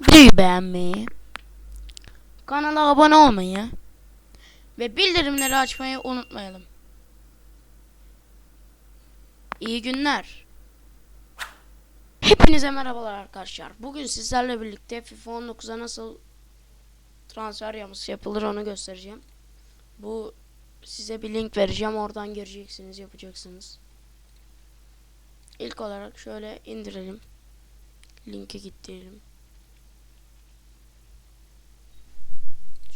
videoyu beğenmeyi, kanala abone olmayı ve bildirimleri açmayı unutmayalım. İyi günler. Hepinize merhabalar arkadaşlar. Bugün sizlerle birlikte FIFA 19'a nasıl transfer yapısı yapılır onu göstereceğim. Bu size bir link vereceğim. Oradan gireceksiniz, yapacaksınız. İlk olarak şöyle indirelim. Linke git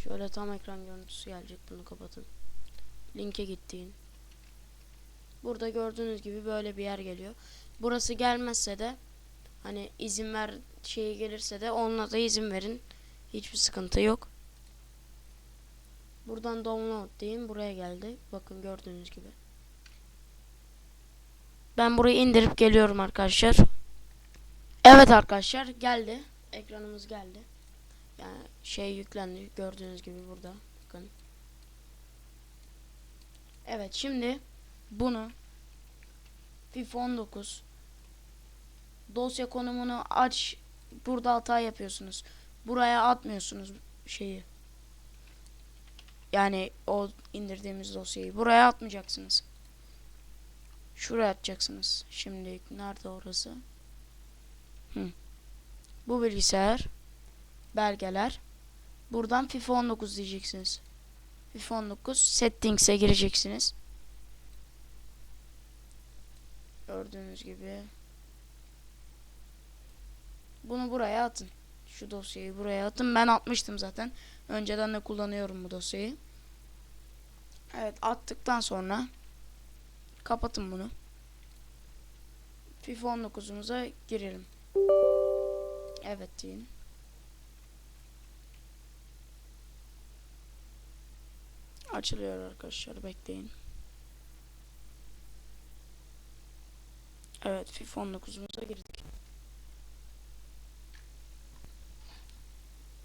Şöyle tam ekran görüntüsü gelecek. Bunu kapatın. Linke gittiğin. Burada gördüğünüz gibi böyle bir yer geliyor. Burası gelmezse de hani izin ver şeyi gelirse de onunla da izin verin. Hiçbir sıkıntı yok. Buradan download deyin. Buraya geldi. Bakın gördüğünüz gibi. Ben burayı indirip geliyorum arkadaşlar. Evet arkadaşlar geldi. Ekranımız geldi. Yani şey yüklendi. Gördüğünüz gibi burada. Bakın. Evet şimdi bunu FIFA 19 dosya konumunu aç. Burada hata yapıyorsunuz. Buraya atmıyorsunuz şeyi. Yani o indirdiğimiz dosyayı buraya atmayacaksınız. Şuraya atacaksınız. Şimdi nerede orası? Hı. Bu bilgisayar belgeler. Buradan FIFA 19 diyeceksiniz. FIFA 19 settings'e gireceksiniz. Gördüğünüz gibi. Bunu buraya atın. Şu dosyayı buraya atın. Ben atmıştım zaten. Önceden de kullanıyorum bu dosyayı. Evet attıktan sonra kapatın bunu. FIFA 19'umuza girelim. Evet deyin. Açılıyor arkadaşlar bekleyin. Evet FIFA 19'umuza girdik.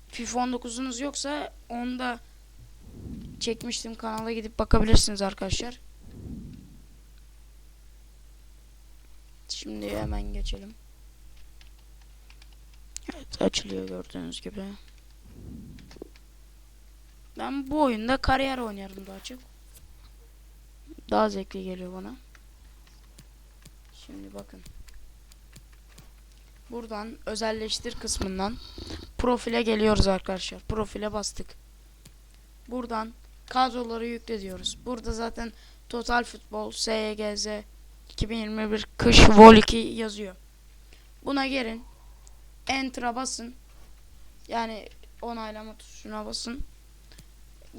FIFA 19'unuz yoksa onda çekmiştim kanala gidip bakabilirsiniz arkadaşlar. Şimdi hemen geçelim. Evet açılıyor gördüğünüz gibi. Ben bu oyunda kariyer oynarım daha çok. Daha zevkli geliyor bana. Şimdi bakın. Buradan özelleştir kısmından profile geliyoruz arkadaşlar. Profile bastık. Buradan kadroları yükle diyoruz. Burada zaten Total Futbol SYGZ 2021 kış Vol 2 yazıyor. Buna gelin. Enter'a basın. Yani onaylama tuşuna basın.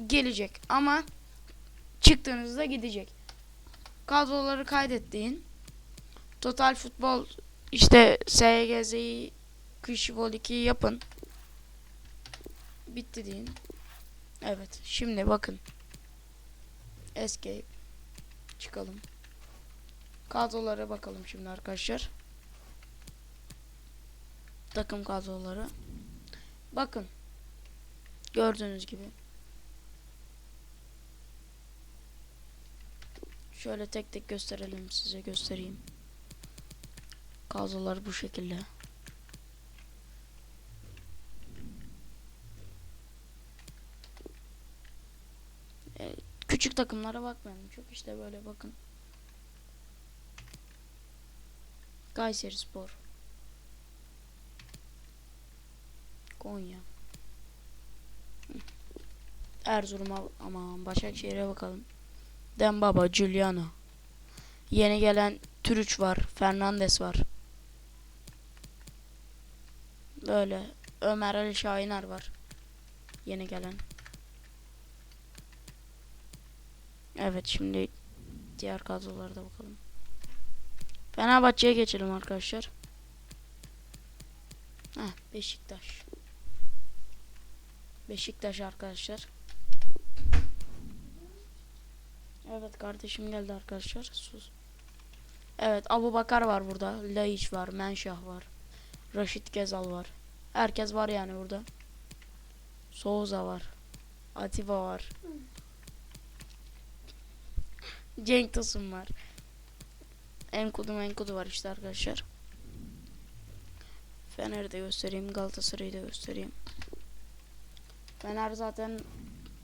Gelecek ama çıktığınızda gidecek. Kadroları kaydettiğin Total Futbol işte SGZ'yi kış Vol 2'yi yapın. Bitti deyin. Evet. Şimdi bakın. Escape. Çıkalım. Kadrolara bakalım şimdi arkadaşlar. Takım kadroları. Bakın. Gördüğünüz gibi. Şöyle tek tek gösterelim size göstereyim. Kadrolar bu şekilde. Ee, küçük takımlara bakmayalım çok işte böyle bakın. Kayseri Spor. Konya. Hı. Erzurum'a aman Başakşehir'e bakalım. Dembaba, Giuliano. Yeni gelen Türüç var, Fernandes var. Böyle Ömer Ali Şahiner var. Yeni gelen. Evet şimdi diğer kadrolara da bakalım. Fenerbahçe'ye geçelim arkadaşlar. Heh, Beşiktaş. Beşiktaş arkadaşlar. Evet kardeşim geldi arkadaşlar. Sus. Evet Abu Bakar var burada. Laiç var. Menşah var. Raşit Gezal var. Herkes var yani burada. Souza var. Atiba var. Cenk Tosun var. Enkudu Menkudu var işte arkadaşlar. Fener'i de göstereyim. Galatasaray'ı da göstereyim. Fener zaten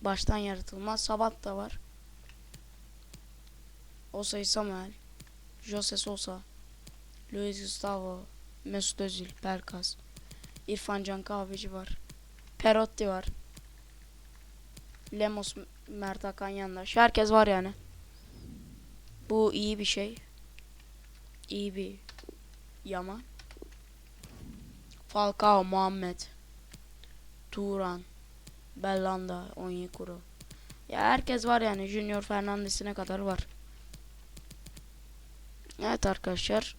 baştan yaratılmaz. Sabat da var. Osay Samuel. Jose Sosa. Luis Gustavo. Mesut Özil. Pelkas. İrfan Can Kahveci var. Perotti var. Lemos Mert Hakan Yandaş. Herkes var yani. Bu iyi bir şey. İyi bir yama. Falcao Muhammed. Turan. Bellanda. Onyekuru. Ya herkes var yani. Junior Fernandes'ine kadar var. Evet arkadaşlar.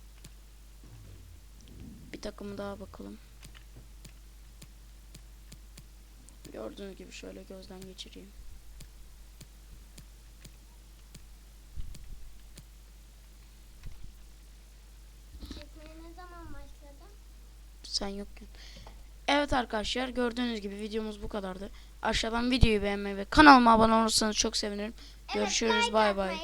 Bir takımı daha bakalım. Gördüğünüz gibi şöyle gözden geçireyim. Sen yokken. Evet arkadaşlar gördüğünüz gibi videomuz bu kadardı. Aşağıdan videoyu beğenmeyi ve kanalıma abone olursanız çok sevinirim. Görüşürüz, like bay bay.